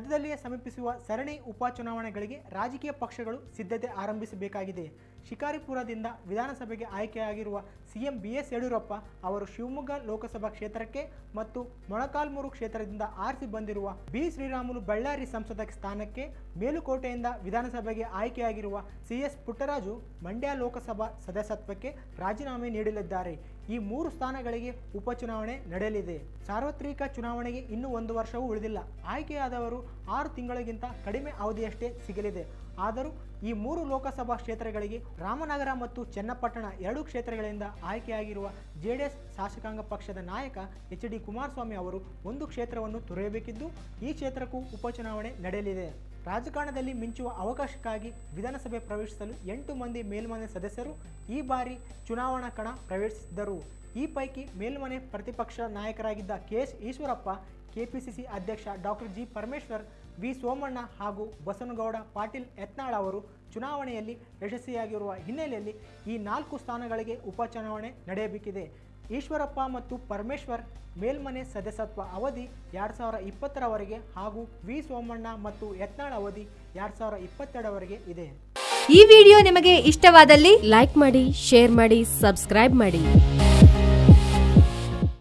ಸದ್ಯದಲ್ಲಿಯೇ ಸಮೀಪಿಸುವ ಸರಣಿ ಉಪಚುನಾವಣೆಗಳಿಗೆ ರಾಜಕೀಯ ಪಕ್ಷಗಳು ಸಿದ್ಧತೆ ಆರಂಭಿಸಬೇಕಾಗಿದೆ. ಶಿಕಾರಿಪುರದಿಂದ ವಿಧಾನಸಭೆಗೆ ಆಯ್ಕೆಯಾಗಿರುವ ಸಿಎಂ ಬಿ ಎಸ್ ಯಡಿಯೂರಪ್ಪ ಅವರು ಶಿವಮೊಗ್ಗ ಲೋಕಸಭಾ ಕ್ಷೇತ್ರಕ್ಕೆ ಮತ್ತು ಮೊಳಕಾಲ್ಮೂರು ಕ್ಷೇತ್ರದಿಂದ ಆರಿಸಿ ಬಂದಿರುವ ಬಿ ಶ್ರೀರಾಮುಲು ಬಳ್ಳಾರಿ ಸಂಸದ ಸ್ಥಾನಕ್ಕೆ ಮೇಲುಕೋಟೆಯಿಂದ ವಿಧಾನಸಭೆಗೆ ಆಯ್ಕೆಯಾಗಿರುವ ಸಿಎಸ್ ಪುಟ್ಟರಾಜು ಮಂಡ್ಯ ಲೋಕಸಭಾ ಸದಸ್ಯತ್ವಕ್ಕೆ ರಾಜೀನಾಮೆ ನೀಡಲಿದ್ದಾರೆ. ಈ ಮೂರು ಸ್ಥಾನಗಳಿಗೆ ಉಪಚುನಾವಣೆ ನಡೆಯಲಿದೆ. ಸಾರ್ವತ್ರಿಕ ಚುನಾವಣೆಗೆ ಇನ್ನೂ ಒಂದು ವರ್ಷವೂ ಉಳಿದಿಲ್ಲ. ಆಯ್ಕೆಯಾದವರು ಆರು ತಿಂಗಳಿಗಿಂತ ಕಡಿಮೆ ಅವಧಿಯಷ್ಟೇ ಸಿಗಲಿದೆ. ಆದರೂ ಈ ಮೂರು ಲೋಕಸಭಾ ಕ್ಷೇತ್ರಗಳಿಗೆ ರಾಮನಗರ ಮತ್ತು ಚನ್ನಪಟ್ಟಣ ಎರಡೂ ಕ್ಷೇತ್ರಗಳಿಂದ ಆಯ್ಕೆಯಾಗಿರುವ ಜೆಡಿಎಸ್ ಶಾಸಕಾಂಗ ಪಕ್ಷದ ನಾಯಕ ಎಚ್ ಡಿ ಕುಮಾರಸ್ವಾಮಿ ಅವರು ಒಂದು ಕ್ಷೇತ್ರವನ್ನು ತೊರೆಯಬೇಕಿದ್ದು ಈ ಕ್ಷೇತ್ರಕ್ಕೂ ಉಪಚುನಾವಣೆ ನಡೆಯಲಿದೆ. ರಾಜಕಾರಣದಲ್ಲಿ ಮಿಂಚುವ ಅವಕಾಶಕ್ಕಾಗಿ ವಿಧಾನಸಭೆ ಪ್ರವೇಶಿಸಲು ಎಂಟು ಮಂದಿ ಮೇಲ್ಮನೆ ಸದಸ್ಯರು ಈ ಬಾರಿ ಚುನಾವಣಾ ಕಣ ಪ್ರವೇಶಿಸಿದ್ದರು. ಈ ಪೈಕಿ ಮೇಲ್ಮನೆ ಪ್ರತಿಪಕ್ಷ ನಾಯಕರಾಗಿದ್ದ ಕೆ ಎಸ್ ಈಶ್ವರಪ್ಪ ಕೆಪಿಸಿಸಿ ಅಧ್ಯಕ್ಷ doctor G Parameshwar, V Somanna ಹಾಗೂ ಬಸನಗೌಡ ಪಾಟೀಲ್ ಯತ್ನಾಳ್ ಅವರು ಚುನಾವಣೆಯಲ್ಲಿ ಯಶಸ್ವಿಯಾಗಿರುವ ಹಿನ್ನೆಲೆಯಲ್ಲಿ ಈ ನಾಲ್ಕು ಸ್ಥಾನಗಳಿಗೆ ಉಪಚುನಾವಣೆ ನಡೆಯಬೇಕಿದೆ. ಈಶ್ವರಪ್ಪ ಮತ್ತು ಪರಮೇಶ್ವರ್ ಮೇಲ್ಮನೆ ಸದಸ್ಯತ್ವ ಅವಧಿ ಎರಡು ಸಾವಿರ ಇಪ್ಪತ್ತರವರೆಗೆ ಹಾಗೂ ವಿ ಸೋಮಣ್ಣ ಮತ್ತು ಯತ್ನಾಳ್ ಅವಧಿ ಎರಡು ಸಾವಿರ ಇಪ್ಪತ್ತೆರಡರವರೆಗೆ ಇದೆ. ಈ ವಿಡಿಯೋ ನಿಮಗೆ ಇಷ್ಟವಾದಲ್ಲಿ ಲೈಕ್ ಮಾಡಿ, ಶೇರ್ ಮಾಡಿ, ಸಬ್ಸ್ಕ್ರೈಬ್ ಮಾಡಿ.